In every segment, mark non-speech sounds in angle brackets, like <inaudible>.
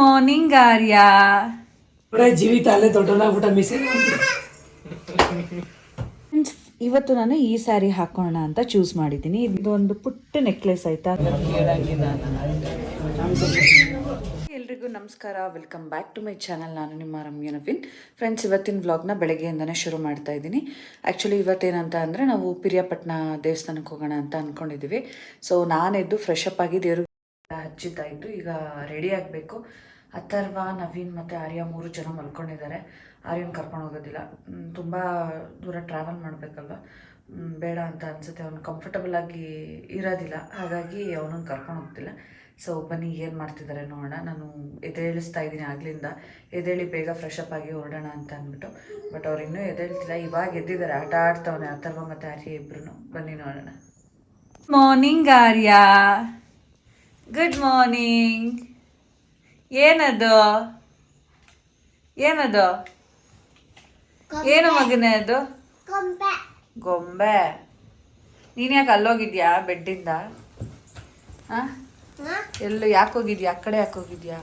Morning ಆರ್ಯ ಜೀವಿತ ಅಲ್ಲೇ ದೊಡ್ಡನಾಗ್ಬಿಟ್ಟ miss ಇವತ್ತು ನಾನು ಈ ಸ್ಯಾರಿ ಹಾಕೋಣ ಅಂತ ಚೂಸ್ ಮಾಡಿದ್ದೀನಿ. ಇದು ಒಂದು ಪುಟ್ಟ ನೆಕ್ಲೆಸ್ ಆಯ್ತಾ? ಎಲ್ರಿಗೂ ನಮಸ್ಕಾರ. Welcome back to my channel ನಾನು ನಿಮ್ಮ ರಮ್ಯ ನವೀನ್. ಫ್ರೆಂಡ್ಸ್ ಇವತ್ತಿನ ವ್ಲಾಗ್ನ ಬೆಳಗ್ಗೆಯಿಂದನೇ ಶುರು ಮಾಡ್ತಾ ಇದ್ದೀನಿ. ಆ್ಯಕ್ಚುಲಿ ಇವತ್ತೇನಂತ ಅಂದರೆ ನಾವು ಪಿರಿಯಾಪಟ್ಟಣ ದೇವಸ್ಥಾನಕ್ಕೆ ಹೋಗೋಣ ಅಂತ ಅಂದ್ಕೊಂಡಿದ್ದೀವಿ ಸೊ ಎದ್ದು ಫ್ರೆಶ್ ಅಪ್ ಆಗಿ ದೇವ್ರಿಗೆ ಹಚ್ಚಿದ್ದಾಯಿತು. ಈಗ ರೆಡಿ ಆಗಬೇಕು. ಅಥರ್ವ, ನವೀನ್ ಮತ್ತು ಆರ್ಯ ಮೂರು ಜನ ಮಲ್ಕೊಂಡಿದ್ದಾರೆ. ಆರ್ಯನ್ ಕರ್ಕೊಂಡು ಹೋಗೋದಿಲ್ಲ. ತುಂಬ ದೂರ ಟ್ರಾವೆಲ್ ಮಾಡಬೇಕಲ್ವ? ಬೇಡ ಅಂತ ಅನಿಸುತ್ತೆ. ಅವ್ನು ಕಂಫರ್ಟಬಲ್ ಆಗಿ ಇರೋದಿಲ್ಲ. ಹಾಗಾಗಿ ಅವನನ್ನು ಕರ್ಕೊಂಡು ಹೋಗ್ತಿಲ್ಲ. ಸೊ ಬನ್ನಿ, ಏನು ಮಾಡ್ತಿದ್ದಾರೆ ನೋಡೋಣ. ನಾನು ಎದ್ದೇಳಿಸ್ತಾ ಇದ್ದೀನಿ ಆಗಲಿಂದ. ಎದೇಳಿ ಬೇಗ ಫ್ರೆಶ್ ಅಪ್ ಆಗಿ ಹೊರಡೋಣ ಅಂತ ಅಂದ್ಬಿಟ್ಟು. ಬಟ್ ಅವ್ರು ಇನ್ನೂ ಎದ್ದೇಳ್ತಿಲ್ಲ. ಇವಾಗ ಎದ್ದಿದ್ದಾರೆ. ಆಟ ಆಡ್ತವನೆ, ಅಥರ್ವ ಮತ್ತು ಆರ್ಯ ಇಬ್ಬರು ಬನ್ನಿ ನೋಡೋಣ. ಮಾರ್ನಿಂಗ್ ಆರ್ಯ. ಗುಡ್ ಮಾರ್ನಿಂಗ್ ಏನದು? ಏನದು? ಏನು ಮಗನೇ ಅದು ಗೊಂಬೆ. ನೀನು ಯಾಕೆ ಅಲ್ಲೋಗಿದ್ಯಾ ಬೆಡ್ಡಿಂದ? ಹಾ? ಎಲ್ಲೂ ಯಾಕೆ ಹೋಗಿದ್ಯಾ? ಆ ಕಡೆ ಯಾಕೆ ಹೋಗಿದ್ಯಾ?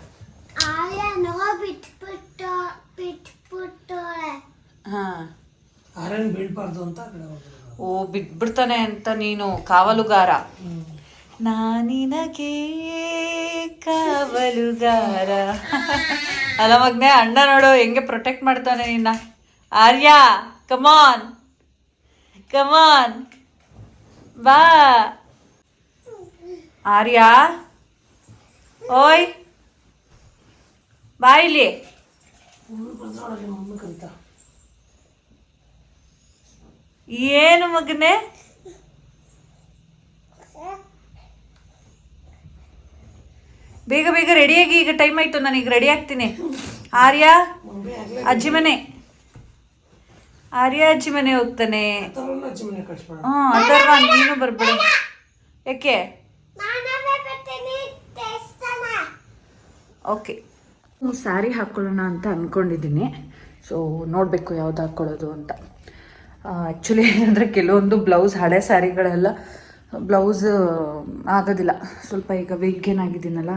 ಹಾ. ಆರನ್ ಬೀಳ್ಬಾರ್ದು ಅಂತ. ಓ ಬಿಟ್ಬಿಡ್ತಾನೆ ಅಂತ ನೀನು ಕಾವಲುಗಾರ. ನಾನಿನಗೆ ಕಾವಲುಗಾರ. ಅಲ್ಲ ಮಗ್ನೆ ಅಣ್ಣ ನೋಡು ಹೆಂಗೆ ಪ್ರೊಟೆಕ್ಟ್ ಮಾಡ್ತಾನೆ ನಿನ್ನ. ಆರ್ಯ ಕಮಾನ್ ಕಮಾನ್ ಬಾ. ಆರ್ಯ. ಓಯ್. ಬಾ ಇಲ್ಲಿ. ಏನು ಮಗನೇ? ಬೇಗ ಬೇಗ ರೆಡಿಯಾಗಿ ಈಗ ಟೈಮ್ ಆಯ್ತು ನಾನೀಗ ರೆಡಿ ಆಗ್ತೀನಿ. ಆರ್ಯ ಅಜ್ಜಿ ಮನೆ. ಆರ್ಯ ಅಜ್ಜಿ ಮನೆ ಹೋಗ್ತಾನೆ. ಹ್ಞೂ ಅಥರ್ವ ನೀನು ಬರ್ಬೇಡ. ಯಾಕೆ? ಓಕೆ ಸ್ಯಾರಿ ಹಾಕ್ಕೊಳ್ಳೋಣ ಅಂತ ಅಂದ್ಕೊಂಡಿದ್ದೀನಿ ಸೊ ನೋಡಬೇಕು ಯಾವ್ದು ಹಾಕ್ಕೊಳ್ಳೋದು ಅಂತ. ಆ್ಯಕ್ಚುಲಿ ಏನಂದರೆ <laughs> ಕೆಲವೊಂದು ಬ್ಲೌಸ್ ಹಳೆ ಸ್ಯಾರಿಗಳೆಲ್ಲ ಬ್ಲೌಸ್ ಆಗೋದಿಲ್ಲ. ಸ್ವಲ್ಪ ಈಗ ವೆಯ್ಟ್ ಏನಾಗಿದ್ದೀನಲ್ಲ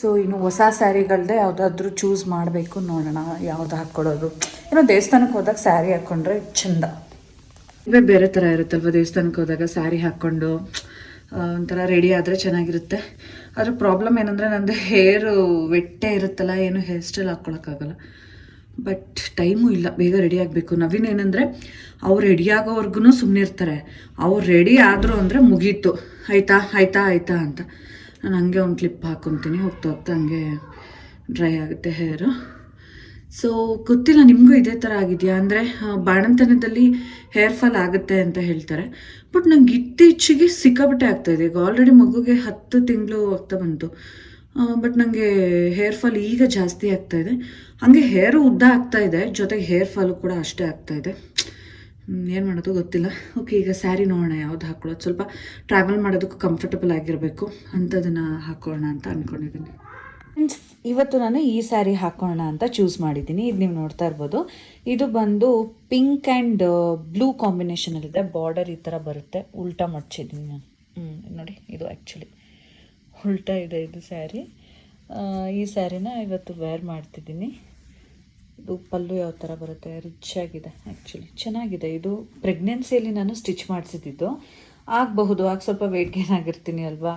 ಸೊ ಇನ್ನು ಹೊಸ ಸ್ಯಾರಿಗಳದ್ದೇ ಯಾವುದಾದ್ರೂ ಚೂಸ್ ಮಾಡಬೇಕು ನೋಡೋಣ, ಯಾವ್ದು ಹಾಕ್ಕೊಳ್ಳೋದು. ಏನೋ ದೇವಸ್ಥಾನಕ್ಕೆ ಹೋದಾಗ ಸ್ಯಾರಿ ಹಾಕ್ಕೊಂಡ್ರೆ ಚೆಂದ. ಇವೇ ಬೇರೆ ಥರ ಇರುತ್ತಲ್ವ ದೇವಸ್ಥಾನಕ್ಕೆ ಹೋದಾಗ ಸ್ಯಾರಿ ಹಾಕ್ಕೊಂಡು? ಒಂಥರ ರೆಡಿ ಆದರೆ ಚೆನ್ನಾಗಿರುತ್ತೆ. ಆದರೆ ಪ್ರಾಬ್ಲಮ್ ಏನಂದರೆ ನಂದು ಹೇರು ವೆಟ್ಟೆ ಇರುತ್ತಲ್ಲ, ಏನು ಹೇರ್ ಸ್ಟೈಲ್ ಹಾಕ್ಕೊಳಕ್ಕಾಗಲ್ಲ. ಬಟ್ ಟೈಮು ಇಲ್ಲ, ಬೇಗ ರೆಡಿ ಆಗಬೇಕು. ನವೀನ್ ಏನಂದರೆ, ಅವ್ರು ರೆಡಿ ಆಗೋವರೆಗೂ ಸುಮ್ಮನೆ ಇರ್ತಾರೆ. ಅವ್ರು ರೆಡಿ ಆದರು ಅಂದರೆ ಮುಗೀತು. ಆಯ್ತಾ ಆಯ್ತಾ ಆಯ್ತಾ ಅಂತ. ನಾನು ಹಂಗೆ ಒಂದು ಕ್ಲಿಪ್ ಹಾಕೊತೀನಿ, ಹೋಗ್ತಾ ಹೋಗ್ತಾ ಹಂಗೆ ಡ್ರೈ ಆಗುತ್ತೆ ಹೇರು ಸೊ ಗೊತ್ತಿಲ್ಲ, ನಿಮಗೂ ಇದೇ ಥರ ಆಗಿದೆಯಾ? ಅಂದರೆ ಬಾಣಂತನದಲ್ಲಿ ಹೇರ್ ಫಾಲ್ ಆಗುತ್ತೆ ಅಂತ ಹೇಳ್ತಾರೆ. ಬಟ್ ನಂಗೆ ಇತ್ತೀಚೆಗೆ ಸಿಕ್ಕಾಪಟ್ಟೆ ಆಗ್ತಾಯಿದೆ ಈಗ ಆಲ್ರೆಡಿ ಮಗುಗೆ ಹತ್ತು ತಿಂಗಳು ಹೋಗ್ತಾ ಬಂತು. ಬಟ್ ನನಗೆ ಹೇರ್ ಫಾಲ್ ಈಗ ಜಾಸ್ತಿ ಆಗ್ತಾ ಇದೆ. ಹಾಗೆ ಹೇರು ಉದ್ದ ಆಗ್ತಾ ಇದೆ, ಜೊತೆಗೆ ಹೇರ್ ಫಾಲು ಕೂಡ ಅಷ್ಟೇ ಆಗ್ತಾ ಇದೆ. ಏನು ಮಾಡೋದು ಗೊತ್ತಿಲ್ಲ. ಓಕೆ ಈಗ ಸ್ಯಾರಿ ನೋಡೋಣ, ಯಾವ್ದು ಹಾಕ್ಕೊಳ್ಳೋದು ಸ್ವಲ್ಪ ಟ್ರಾವೆಲ್ ಮಾಡೋದಕ್ಕೂ ಕಂಫರ್ಟಬಲ್ ಆಗಿರಬೇಕು. ಅಂಥದನ್ನು ಹಾಕೋಣ ಅಂತ ಅಂದ್ಕೊಂಡಿದ್ದೀನಿ ಇವತ್ತು ನಾನು ಈ ಸ್ಯಾರಿ ಹಾಕೋಣ ಅಂತ ಚೂಸ್ ಮಾಡಿದ್ದೀನಿ. ಇದು ನೀವು ನೋಡ್ತಾ ಇರ್ಬೋದು. ಇದು ಬಂದು ಪಿಂಕ್ ಆ್ಯಂಡ್ ಬ್ಲೂ ಕಾಂಬಿನೇಷನಲ್ಲಿದೆ ಬಾರ್ಡರ್ ಈ ಥರ ಬರುತ್ತೆ. ಉಲ್ಟಾ ಮಡ್ಚಿದ್ದೀನಿ ನಾನು. ನೋಡಿ, ಇದು ಆ್ಯಕ್ಚುಲಿ ಉಲ್ಟಾ ಇದೆ ಇದು ಸ್ಯಾರಿ. ಈ ಸ್ಯಾರಿನ ಇವತ್ತು ವೇರ್ ಮಾಡ್ತಿದ್ದೀನಿ. ಇದು ಪಲ್ಲು ಯಾವ ಥರ ಬರುತ್ತೆ, ರಿಚ್ ಆಗಿದೆ ಆ್ಯಕ್ಚುಲಿ ಚೆನ್ನಾಗಿದೆ. ಇದು ಪ್ರೆಗ್ನೆನ್ಸಿಯಲ್ಲಿ ನಾನು ಸ್ಟಿಚ್ ಮಾಡಿಸಿದ್ದು. ಆಗಬಹುದು, ಆಗ ಸ್ವಲ್ಪ ವೆಯ್ಟ್ ಗೇನ್ ಆಗಿರ್ತೀನಿ ಅಲ್ವಾ?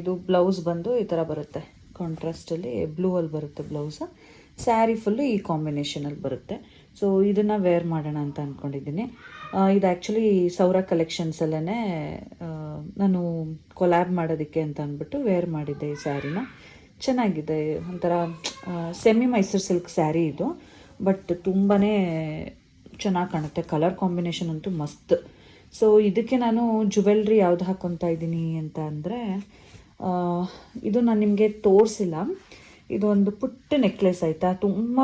ಇದು ಬ್ಲೌಸ್ ಬಂದು ಈ ಥರ ಬರುತ್ತೆ. ಕಾಂಟ್ರಾಸ್ಟಲ್ಲಿ ಬ್ಲೂ ಅಲ್ಲಿ ಬರುತ್ತೆ ಬ್ಲೌಸ್ ಸ್ಯಾರಿ ಫುಲ್ಲು ಈ ಕಾಂಬಿನೇಷನಲ್ಲಿ ಬರುತ್ತೆ. ಸೊ ಇದನ್ನು ವೇರ್ ಮಾಡೋಣ ಅಂತ ಅಂದ್ಕೊಂಡಿದ್ದೀನಿ ಇದು ಆ್ಯಕ್ಚುಲಿ ಸೌರ ಕಲೆಕ್ಷನ್ಸಲ್ಲೇ ನಾನು ಕೊಲ್ಯಾಬ್ ಮಾಡೋದಕ್ಕೆ ಅಂತ ಅಂದ್ಬಿಟ್ಟು ವೇರ್ ಮಾಡಿದ್ದೆ ಈ ಸ್ಯಾರಿನ ಚೆನ್ನಾಗಿದೆ, ಒಂಥರ ಸೆಮಿ ಮೈಸೂರು ಸಿಲ್ಕ್ ಸ್ಯಾರಿ ಇದು. ಬಟ್ ತುಂಬಾ ಚೆನ್ನಾಗಿ ಕಾಣುತ್ತೆ ಕಲರ್ ಕಾಂಬಿನೇಷನ್ ಅಂತೂ ಮಸ್ತ್. ಸೊ ಇದಕ್ಕೆ ನಾನು ಜುವೆಲ್ರಿ ಯಾವ್ದು ಹಾಕ್ಕೊತಾ ಇದ್ದೀನಿ ಅಂತ ಅಂದರೆ ಇದು ನಾನು ನಿಮಗೆ ತೋರಿಸಿಲ್ಲ. ಇದು ಒಂದು ಪುಟ್ಟ ನೆಕ್ಲೆಸ್ ಆಯಿತಾ? ತುಂಬ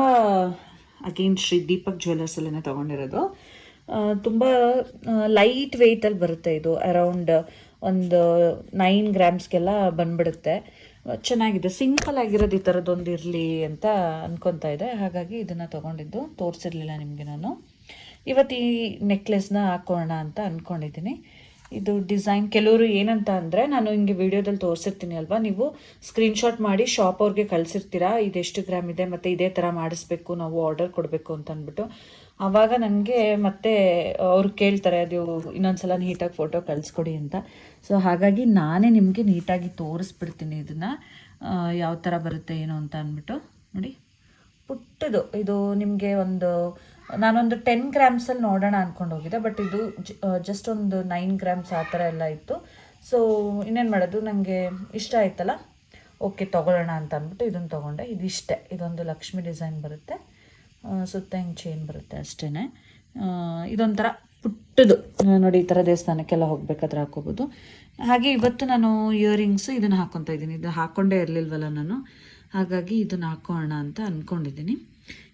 ಅಗೇನ್ ಶ್ರೀ ದೀಪಕ್ ಜ್ಯುವೆಲರ್ಸಲ್ಲೇ ತೊಗೊಂಡಿರೋದು. ತುಂಬ ಲೈಟ್ ವೆಯ್ಟಲ್ಲಿ ಬರುತ್ತೆ ಇದು ಅರೌಂಡ್ ಒಂದು ನೈನ್ ಗ್ರಾಮ್ಸ್ಗೆಲ್ಲ ಬಂದ್ಬಿಡುತ್ತೆ. ಚೆನ್ನಾಗಿದೆ. ಸಿಂಪಲ್ ಆಗಿರೋದು ಈ ಥರದ್ದೊಂದು ಇರಲಿ ಅಂತ ಅನ್ಕೊತಾ ಇದೆ. ಹಾಗಾಗಿ ಇದನ್ನು ತೊಗೊಂಡಿದ್ದು ತೋರಿಸಿರ್ಲಿಲ್ಲ ನಿಮಗೆ ನಾನು. ಇವತ್ತು ಈ ನೆಕ್ಲೆಸ್ನ ಹಾಕೋಣ ಅಂತ ಅಂದ್ಕೊಂಡಿದ್ದೀನಿ ಇದು ಡಿಸೈನ್ ಕೆಲವರು ಏನಂತ ಅಂದರೆ, ನಾನು ಹಿಂಗೆ ವಿಡಿಯೋದಲ್ಲಿ ತೋರಿಸಿರ್ತೀನಿ ಅಲ್ವಾ? ನೀವು ಸ್ಕ್ರೀನ್ಶಾಟ್ ಮಾಡಿ ಶಾಪ್ ಅವ್ರಿಗೆ ಕಳಿಸಿರ್ತೀರಾ? ಇದೆಷ್ಟು ಗ್ರಾಮ್ ಇದೆ? ಮತ್ತು ಇದೇ ಥರ ಮಾಡಿಸ್ಬೇಕು, ನಾವು ಆರ್ಡರ್ ಕೊಡಬೇಕು ಅಂತ ಅಂದ್ಬಿಟ್ಟು. ಆವಾಗ ನನಗೆ ಮತ್ತೆ ಅವ್ರು ಕೇಳ್ತಾರೆ, ಅದು ಇನ್ನೊಂದ್ಸಲ ನೀಟಾಗಿ ಫೋಟೋ ಕಳಿಸ್ಕೊಡಿ ಅಂತ. ಸೊ ಹಾಗಾಗಿ ನಾನೇ ನಿಮಗೆ ನೀಟಾಗಿ ತೋರಿಸ್ಬಿಡ್ತೀನಿ ಇದನ್ನು. ಯಾವ ಥರ ಬರುತ್ತೆ, ಏನು ಅಂತ ಅಂದ್ಬಿಟ್ಟು. ನೋಡಿ, ಪುಟ್ಟದು. ಇದು ನಿಮಗೆ ಒಂದು, ನಾನೊಂದು ಟೆನ್ ಗ್ರಾಮ್ಸಲ್ಲಿ ನೋಡೋಣ ಅಂದ್ಕೊಂಡು ಹೋಗಿದ್ದೆ ಬಟ್ ಇದು ಜಸ್ಟ್ ಒಂದು ನೈನ್ ಗ್ರಾಮ್ಸ್ ಆ ಥರ ಎಲ್ಲ ಇತ್ತು. ಸೊ ಇನ್ನೇನು ಮಾಡೋದು? ನನಗೆ ಇಷ್ಟ ಆಯ್ತಲ್ಲ? ಓಕೆ ತೊಗೊಳ್ಳೋಣ ಅಂತ ಅಂದ್ಬಿಟ್ಟು ಇದನ್ನು ತೊಗೊಂಡೆ. ಇದು ಇಷ್ಟೇ ಇದೊಂದು ಲಕ್ಷ್ಮಿ ಡಿಸೈನ್ ಬರುತ್ತೆ. ಸುತ್ತ ಹಿಂಗೆ ಚೈನ್ ಬರುತ್ತೆ ಅಷ್ಟೇ ಇದೊಂಥರ ಪುಟ್ಟದು. ನೋಡಿ, ಈ ಥರ ದೇವಸ್ಥಾನಕ್ಕೆಲ್ಲ ಹೋಗಬೇಕಾದ್ರೆ ಹಾಕೋಬೋದು. ಹಾಗೆ ಇವತ್ತು ನಾನು ಇಯರಿಂಗ್ಸು ಇದನ್ನು ಹಾಕ್ಕೊತಾ ಇದ್ದೀನಿ. ಇದು ಹಾಕ್ಕೊಂಡೇ ಇರಲಿಲ್ವಲ್ಲ ನಾನು. ಹಾಗಾಗಿ ಇದನ್ನು ಹಾಕೋಣ ಅಂತ ಅಂದ್ಕೊಂಡಿದ್ದೀನಿ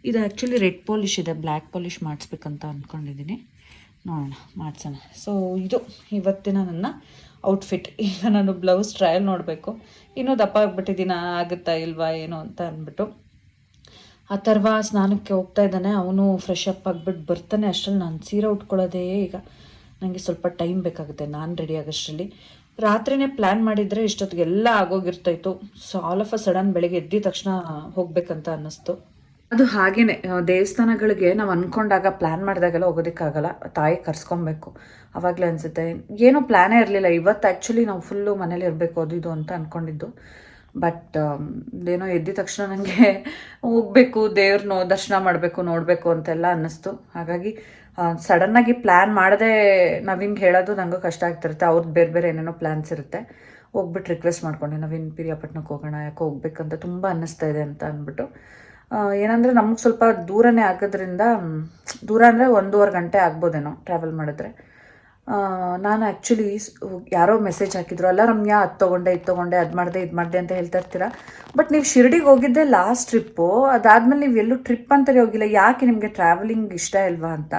ಇದು ಆ್ಯಕ್ಚುಲಿ ರೆಡ್ ಪಾಲಿಶ್ ಇದೆ ಬ್ಲ್ಯಾಕ್ ಪಾಲಿಶ್ ಮಾಡಿಸ್ಬೇಕಂತ ಅಂದ್ಕೊಂಡಿದ್ದೀನಿ ನೋಡೋಣ, ಮಾಡಿಸೋಣ. ಸೊ ಇದು ಇವತ್ತಿನ ನನ್ನ ಔಟ್ಫಿಟ್ ಈಗ ನಾನು ಬ್ಲೌಸ್ ಟ್ರಯಲ್ ನೋಡಬೇಕು. ಇನ್ನೂ ದಪ್ಪ ಆಗ್ಬಿಟ್ಟಿದ್ದೀನ, ಆಗುತ್ತಾ ಇಲ್ವಾ, ಏನು ಅಂತ ಅಂದ್ಬಿಟ್ಟು. ಅಥರ್ವ ಸ್ನಾನಕ್ಕೆ ಹೋಗ್ತಾ ಇದ್ದಾನೆ. ಅವನು ಫ್ರೆಶ್ ಅಪ್ ಆಗಿಬಿಟ್ಟು ಬರ್ತಾನೆ. ಅಷ್ಟರಲ್ಲಿ ನಾನು ಸೀರೆ ಉಟ್ಕೊಳ್ಳೋದೇ ಈಗ ನನಗೆ ಸ್ವಲ್ಪ ಟೈಮ್ ಬೇಕಾಗುತ್ತೆ. ನಾನು ರೆಡಿ ಆಗೋಷ್ಟರಲ್ಲಿ. ರಾತ್ರಿನೇ ಪ್ಲ್ಯಾನ್ ಮಾಡಿದರೆ ಇಷ್ಟೊತ್ತಿಗೆ ಎಲ್ಲ ಆಗೋಗಿರ್ತಾಯಿತ್ತು so all of a sudden ಬೆಳಗ್ಗೆ ಎದ್ದಿದ ತಕ್ಷಣ ಹೋಗ್ಬೇಕಂತ ಅನ್ನಿಸ್ತು. ಅದು ಹಾಗೇನೆ. ದೇವಸ್ಥಾನಗಳಿಗೆ ನಾವು ಅಂದ್ಕೊಂಡಾಗ ಪ್ಲ್ಯಾನ್ ಮಾಡಿದಾಗೆಲ್ಲ ಹೋಗೋದಕ್ಕಾಗಲ್ಲ. ತಾಯಿ ಕರ್ಸ್ಕೊಬೇಕು. ಆವಾಗಲೇ ಅನಿಸುತ್ತೆ. ಏನೂ ಪ್ಲ್ಯಾನೇ ಇರಲಿಲ್ಲ. ಇವತ್ತು ಆ್ಯಕ್ಚುಲಿ ನಾವು ಫುಲ್ಲು ಮನೇಲಿ ಇರಬೇಕು, ಅದು ಇದು ಅಂತ ಅಂದ್ಕೊಂಡಿದ್ದು ಬಟ್ ಏನೋ ಎದ್ದಿದ ತಕ್ಷಣ ನನಗೆ ಹೋಗಬೇಕು ದೇವ್ರನ್ನ ದರ್ಶನ ಮಾಡಬೇಕು, ನೋಡಬೇಕು ಅಂತೆಲ್ಲ ಅನ್ನಿಸ್ತು. ಹಾಗಾಗಿ ಸಡನ್ನಾಗಿ ಪ್ಲ್ಯಾನ್ ಮಾಡದೆ ನಾವು ಹಿಂಗೆ ಹೇಳೋದು ನನಗೂ ಕಷ್ಟ ಆಗ್ತಿರುತ್ತೆ. ಅವ್ರದ್ದು ಬೇರೆ ಬೇರೆ ಏನೇನೋ ಪ್ಲ್ಯಾನ್ಸ್ ಇರುತ್ತೆ. ಹೋಗ್ಬಿಟ್ಟು ರಿಕ್ವೆಸ್ಟ್ ಮಾಡ್ಕೊಂಡೆ, ನವೀನ್ ಪಿರಿಯಾಪಟ್ಟಣಕ್ಕೆ ಹೋಗೋಣ, ಯಾಕೆ ಹೋಗ್ಬೇಕಂತ ತುಂಬ ಅನ್ನಿಸ್ತಾ ಇದೆ ಅಂತ ಅಂದ್ಬಿಟ್ಟು. ಏನಂದರೆ ನಮಗೆ ಸ್ವಲ್ಪ ದೂರನೇ ಆಗೋದ್ರಿಂದ, ದೂರ ಅಂದರೆ ಒಂದೂವರೆ ಗಂಟೆ ಆಗ್ಬೋದೇನೋ ಟ್ರಾವೆಲ್ ಮಾಡಿದ್ರೆ. ನಾನು ಆ್ಯಕ್ಚುಲಿ ಯಾರೋ ಮೆಸೇಜ್ ಹಾಕಿದ್ರು, ಅಲ್ಲ ರಮ್ಯಾ, ಅದು ತೊಗೊಂಡೆ, ಇದು ತೊಗೊಂಡೆ, ಅದು ಮಾಡಿದೆ, ಇದು ಮಾಡಿದೆ ಅಂತ ಹೇಳ್ತಾ ಇರ್ತೀರಾ? ಬಟ್ ನೀವು ಶಿರ್ಡಿಗೆ ಹೋಗಿದ್ದೆ ಲಾಸ್ಟ್ ಟ್ರಿಪ್ಪು ಅದಾದಮೇಲೆ ನೀವು ಎಲ್ಲೂ ಟ್ರಿಪ್ ಅಂತಲೇ ಹೋಗಿಲ್ಲ, ಯಾಕೆ ನಿಮಗೆ ಟ್ರಾವೆಲಿಂಗ್ ಇಷ್ಟ ಇಲ್ವಾ ಅಂತ?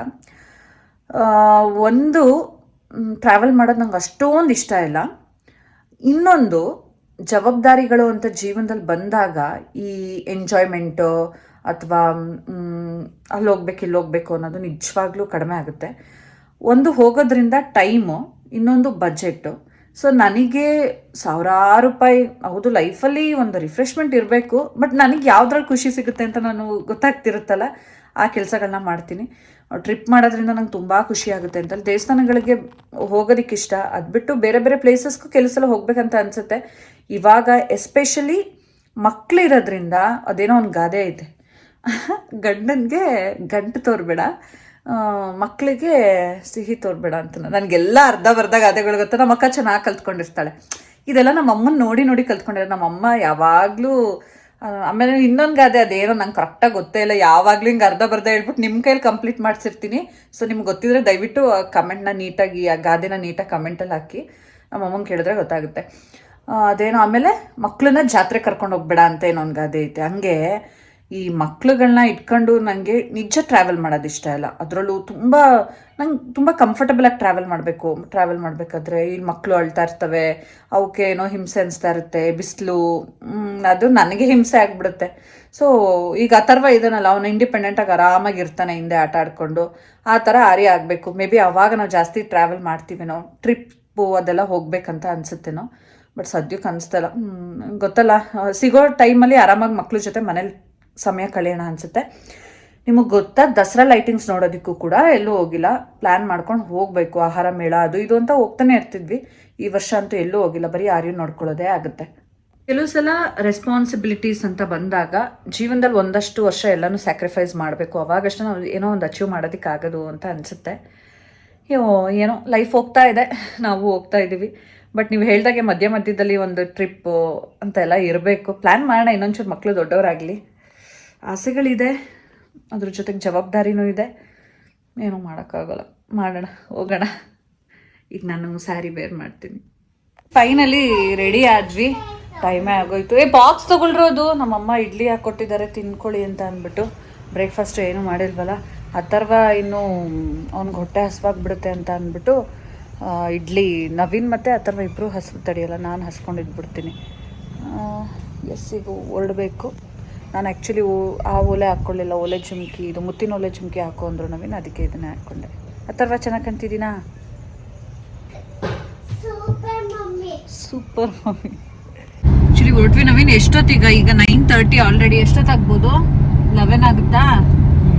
ಒಂದು ಟ್ರಾವೆಲ್ ಮಾಡೋದು ನಂಗೆ ಅಷ್ಟೊಂದು ಇಷ್ಟ ಇಲ್ಲ. ಇನ್ನೊಂದು, ಜವಾಬ್ದಾರಿಗಳು ಅಂತ ಜೀವನದಲ್ಲಿ ಬಂದಾಗ ಈ ಎಂಜಾಯ್ಮೆಂಟು ಅಥವಾ ಅಲ್ಲಿ ಹೋಗ್ಬೇಕು, ಇಲ್ಲಿ ಹೋಗ್ಬೇಕು ಅನ್ನೋದು ನಿಜವಾಗ್ಲೂ ಕಡಿಮೆ ಆಗುತ್ತೆ. ಒಂದು ಹೋಗೋದ್ರಿಂದ ಟೈಮು, ಇನ್ನೊಂದು ಬಜೆಟ್ಟು. ಸೊ, ನನಗೆ ಸಾವಿರಾರು ರೂಪಾಯಿ, ಹೌದು, ಲೈಫಲ್ಲಿ ಒಂದು ರಿಫ್ರೆಶ್ಮೆಂಟ್ ಇರಬೇಕು, ಬಟ್ ನನಗೆ ಯಾವುದ್ರಲ್ಲಿ ಖುಷಿ ಸಿಗುತ್ತೆ ಅಂತ ನಾನು ಗೊತ್ತಾಗ್ತಿರುತ್ತಲ್ಲ, ಆ ಕೆಲಸಗಳನ್ನ ಮಾಡ್ತೀನಿ. ಟ್ರಿಪ್ ಮಾಡೋದ್ರಿಂದ ನಂಗೆ ತುಂಬ ಖುಷಿ ಆಗುತ್ತೆ ಅಂತ ದೇವಸ್ಥಾನಗಳಿಗೆ ಹೋಗೋದಕ್ಕೆ ಇಷ್ಟ. ಅದು ಬಿಟ್ಟು ಬೇರೆ ಬೇರೆ ಪ್ಲೇಸಸ್ಗೂ ಕೆಲಸಲ್ಲ ಸಲ ಹೋಗ್ಬೇಕಂತ ಅನಿಸುತ್ತೆ. ಇವಾಗ ಎಸ್ಪೆಷಲಿ ಮಕ್ಕಳಿರೋದ್ರಿಂದ ಅದೇನೋ ಒಂದು ಗಾದೆ ಐತೆ. <laughs> ಗಂಡನಿಗೆ ಗಂಟು ತೋರ್ಬೇಡ. ಮಕ್ಕಳಿಗೆ ಸಿಹಿ ತೋರ್ಬೇಡ ಅಂತ ನನಗೆಲ್ಲ ಅರ್ಧ ಬರ್ಧ ಗಾದೆಗಳು ಗೊತ್ತಾ? ನಮ್ಮ ಅಕ್ಕ ಚೆನ್ನಾಗಿ ಕಲ್ತ್ಕೊಂಡಿರ್ತಾಳೆ. ಇದೆಲ್ಲ ನಮ್ಮ ಅಮ್ಮನ ನೋಡಿ ನೋಡಿ ಕಲ್ತ್ಕೊಂಡಿರೋ ನಮ್ಮ ಅಮ್ಮ ಯಾವಾಗಲೂ ಆಮೇಲೆ ಇನ್ನೊಂದು ಗಾದೆ ಅದೇನೋ ನಂಗೆ ಕರೆಕ್ಟಾಗಿ ಗೊತ್ತೇ ಇಲ್ಲ. ಯಾವಾಗಲೂ ಹಿಂಗೆ ಅರ್ಧ ಬರ್ಧ ಹೇಳ್ಬಿಟ್ಟು ನಿಮ್ಮ ಕೈಯಲ್ಲಿ ಕಂಪ್ಲೀಟ್ ಮಾಡಿಸಿರ್ತೀನಿ. ಸೊ ನಿಮ್ಗೆ ಗೊತ್ತಿದ್ರೆ ದಯವಿಟ್ಟು ಕಮೆಂಟ್ನ ನೀಟಾಗಿ, ಆ ಗಾದೆನ ನೀಟಾಗಿ ಕಮೆಂಟಲ್ಲಿ ಹಾಕಿ ನಮ್ಮ ಅಮ್ಮಂಗೆ ಕೇಳಿದ್ರೆ ಗೊತ್ತಾಗುತ್ತೆ. ಅದೇನೋ ಆಮೇಲೆ ಮಕ್ಕಳನ್ನ ಜಾತ್ರೆ ಕರ್ಕೊಂಡು ಹೋಗ್ಬೇಡ ಅಂತ ಏನೋ ಒಂದು ಗಾದೆ ಐತೆ. ಹಂಗೆ ಈ ಮಕ್ಳುಗಳನ್ನ ಇಟ್ಕೊಂಡು ನನಗೆ ನಿಜ ಟ್ರಾವೆಲ್ ಮಾಡೋದು ಇಷ್ಟ ಇಲ್ಲ. ಅದರಲ್ಲೂ ತುಂಬ, ನಂಗೆ ತುಂಬ ಕಂಫರ್ಟಬಲಾಗಿ ಟ್ರಾವೆಲ್ ಮಾಡಬೇಕು ಟ್ರಾವೆಲ್ ಮಾಡಬೇಕಾದ್ರೆ ಈ ಮಕ್ಕಳು ಅಳ್ತಾ ಇರ್ತವೆ ಅವಕ್ಕೆ ಏನೋ ಹಿಂಸೆ ಅನಿಸ್ತಾ ಇರುತ್ತೆ, ಬಿಸಿಲು ಅದು ನನಗೆ ಹಿಂಸೆ ಆಗಿಬಿಡುತ್ತೆ. ಸೊ ಈಗ ಅಥರ್ವ ಇದನ್ನಲ್ಲ, ಅವನು ಇಂಡಿಪೆಂಡೆಂಟಾಗಿ ಆರಾಮಾಗಿ ಇರ್ತಾನೆ ಹಿಂದೆ ಆಟ ಆಡ್ಕೊಂಡು, ಆ ಥರ ಆರಿ ಆಗಬೇಕು. ಮೇ ಬಿ ಅವಾಗ ನಾವು ಜಾಸ್ತಿ ಟ್ರಾವೆಲ್ ಮಾಡ್ತೀವೇನೋ ಟ್ರಿಪ್ಪು ಅದೆಲ್ಲ ಹೋಗ್ಬೇಕಂತ ಅನಿಸುತ್ತೇನೋ ಬಟ್ ಸದ್ಯಕ್ಕೆ ಅನಿಸ್ತಲ್ಲ ಗೊತ್ತಲ್ಲ, ಸಿಗೋ ಟೈಮಲ್ಲಿ ಆರಾಮಾಗಿ ಮಕ್ಳ ಜೊತೆ ಮನೇಲಿ ಸಮಯ ಕಳೆಯೋಣ ಅನಿಸುತ್ತೆ. ನಿಮಗೆ ಗೊತ್ತಾ, ದಸರಾ ಲೈಟಿಂಗ್ಸ್ ನೋಡೋದಕ್ಕೂ ಕೂಡ ಎಲ್ಲೂ ಹೋಗಿಲ್ಲ. ಪ್ಲ್ಯಾನ್ ಮಾಡ್ಕೊಂಡು ಹೋಗಬೇಕು, ಆಹಾರ ಮೇಳ ಅದು ಇದು ಅಂತ ಹೋಗ್ತಾನೆ ಇರ್ತಿದ್ವಿ. ಈ ವರ್ಷ ಅಂತೂ ಎಲ್ಲೂ ಹೋಗಿಲ್ಲ, ಬರೀ ಆರ್ಯು ನೋಡ್ಕೊಳ್ಳೋದೇ ಆಗುತ್ತೆ. ಕೆಲವು ಸಲ ರೆಸ್ಪಾನ್ಸಿಬಿಲಿಟೀಸ್ ಅಂತ ಬಂದಾಗ ಜೀವನದಲ್ಲಿ ಒಂದಷ್ಟು ವರ್ಷ ಎಲ್ಲನೂ ಸ್ಯಾಕ್ರಿಫೈಸ್ ಮಾಡಬೇಕು. ಅವಾಗಷ್ಟೇ ನಾವು ಏನೋ ಒಂದು ಅಚೀವ್ ಮಾಡೋದಕ್ಕಾಗೋದು ಅಂತ ಅನಿಸುತ್ತೆ. ಏನೋ ಲೈಫ್ ಹೋಗ್ತಾ ಇದೆ, ನಾವು ಹೋಗ್ತಾ ಇದ್ದೀವಿ ಬಟ್ ನೀವು ಹೇಳ್ದಾಗೆ ಮಧ್ಯ ಮಧ್ಯದಲ್ಲಿ ಒಂದು ಟ್ರಿಪ್ಪು ಅಂತೆಲ್ಲ ಇರಬೇಕು. ಪ್ಲ್ಯಾನ್ ಮಾಡೋಣ ಇನ್ನೊಂಚೂರು ಮಕ್ಕಳು ದೊಡ್ಡವರಾಗಲಿ. ಆಸೆಗಳಿದೆ, ಅದ್ರ ಜೊತೆಗೆ ಜವಾಬ್ದಾರಿನೂ ಇದೆ. ಏನೂ ಮಾಡೋಕ್ಕಾಗಲ್ಲ. ಮಾಡೋಣ, ಹೋಗೋಣ. ಈಗ ನಾನು ಸ್ಯಾರಿ ಬೇರ್ ಮಾಡ್ತೀನಿ. ಫೈನಲಿ ರೆಡಿ ಆದ್ವಿ. ಟೈಮೇ ಆಗೋಯ್ತು. ಏ, ಬಾಕ್ಸ್ ತೊಗೊಳ್ರೋದು. ನಮ್ಮಮ್ಮ ಇಡ್ಲಿ ಹಾಕ್ಕೊಟ್ಟಿದ್ದಾರೆ ತಿನ್ಕೊಳ್ಳಿ ಅಂತ ಅಂದ್ಬಿಟ್ಟು. ಬ್ರೇಕ್ಫಾಸ್ಟ್ ಏನೂ ಮಾಡಿಲ್ವಲ್ಲ. ಅಥರ್ವ ಇನ್ನೂ ಅವ್ನಿಗೆ ಹೊಟ್ಟೆ ಹಸ್ವಾಗ್ಬಿಡುತ್ತೆ ಅಂತ ಅಂದ್ಬಿಟ್ಟು ಇಡ್ಲಿ. ನವೀನ್ ಮತ್ತು ಅಥರ್ವ ಇಬ್ಬರು ಹಸು ತಡೆಯಲ್ಲ, ನಾನು ಹಸ್ಕೊಂಡಿದ್ಬಿಡ್ತೀನಿ. ಎಸ್ ಈಗ ಹೊರಡಬೇಕು. ನಾನು ಆ್ಯಕ್ಚುಲಿ ಆ ಓಲೆ ಹಾಕ್ಕೊಳ್ಳಿಲ್ಲ ಓಲೆ ಚುಮ್ಕಿ ಇದು ಮುತ್ತಿನ ಓಲೆ ಚುಮ್ಕಿ ಹಾಕೋ ಅಂದರು ನವೀನ್ ಅದಕ್ಕೆ ಇದನ್ನೇ ಹಾಕ್ಕೊಂಡೆ ಅಥರ್ವ ಚೆನ್ನಾಗಿ ಕಾಣ್ತಿದ್ದೀನಾ? ಸೂಪರ್ ಮಮ್ಮಿ ಆ್ಯಕ್ಚುಲಿ ಹೊರಟ್ವಿ ನವೀನ್ ಎಷ್ಟೊತ್ತೀಗ? ಈಗ ನೈನ್ ತರ್ಟಿ ಆಲ್ರೆಡಿ ಎಷ್ಟೊತ್ತಾಗ್ಬೋದು ಲೆವೆನ್ ಆಗುತ್ತಾ?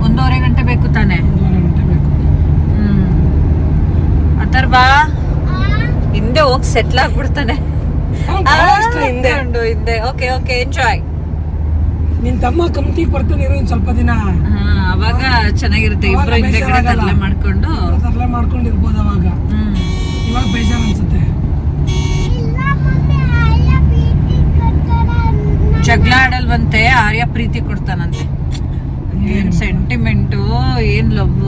ಒಂದೂವರೆ ಗಂಟೆ ಬೇಕು ತಾನೆ? ಒಂದೂವರೆ ಗಂಟೆ ಬೇಕು. ಹ್ಮ್. ಅಥರ್ವಾ ಹಿಂದೆ ಹೋಗಿ ಸೆಟ್ಲ್ ಆಗ್ಬಿಡ್ತಾನೆ. ಹಿಂದೆ ಉಂಟು ಹಿಂದೆ. ಓಕೆ ಓಕೆ ಎಂಜಾಯ್ ನಿನ್ ತಮ್ಮ ಕಂಪ್ನಿಗೆ ಬರ್ತಾನೆ ಇರೋ ಸ್ವಲ್ಪ ದಿನ. ಅವಾಗ ಚೆನ್ನಾಗಿರುತ್ತೆ ಇಬ್ಬರು ಇಬ್ರು ಹಿಂದೆ ಕಡೆ. ತರಲೆ ಮಾಡ್ಕೊಂಡು. ತರಲೆ ಮಾಡ್ಕೊಂಡಿರ್ಬೋದು ಅವಾಗ. ಹ್ಮ್. ಇವಾಗ ಬೇಜಾರು ಅನ್ಸುತ್ತೆ ಜಗಳ ಆಡಲ್ವಂತೆ ಆರ್ಯ ಪ್ರೀತಿ ಕೊಡ್ತಾನಂತೆ. ಏನ್ ಸೆಂಟಿಮೆಂಟು ಏನ್ ಲವ್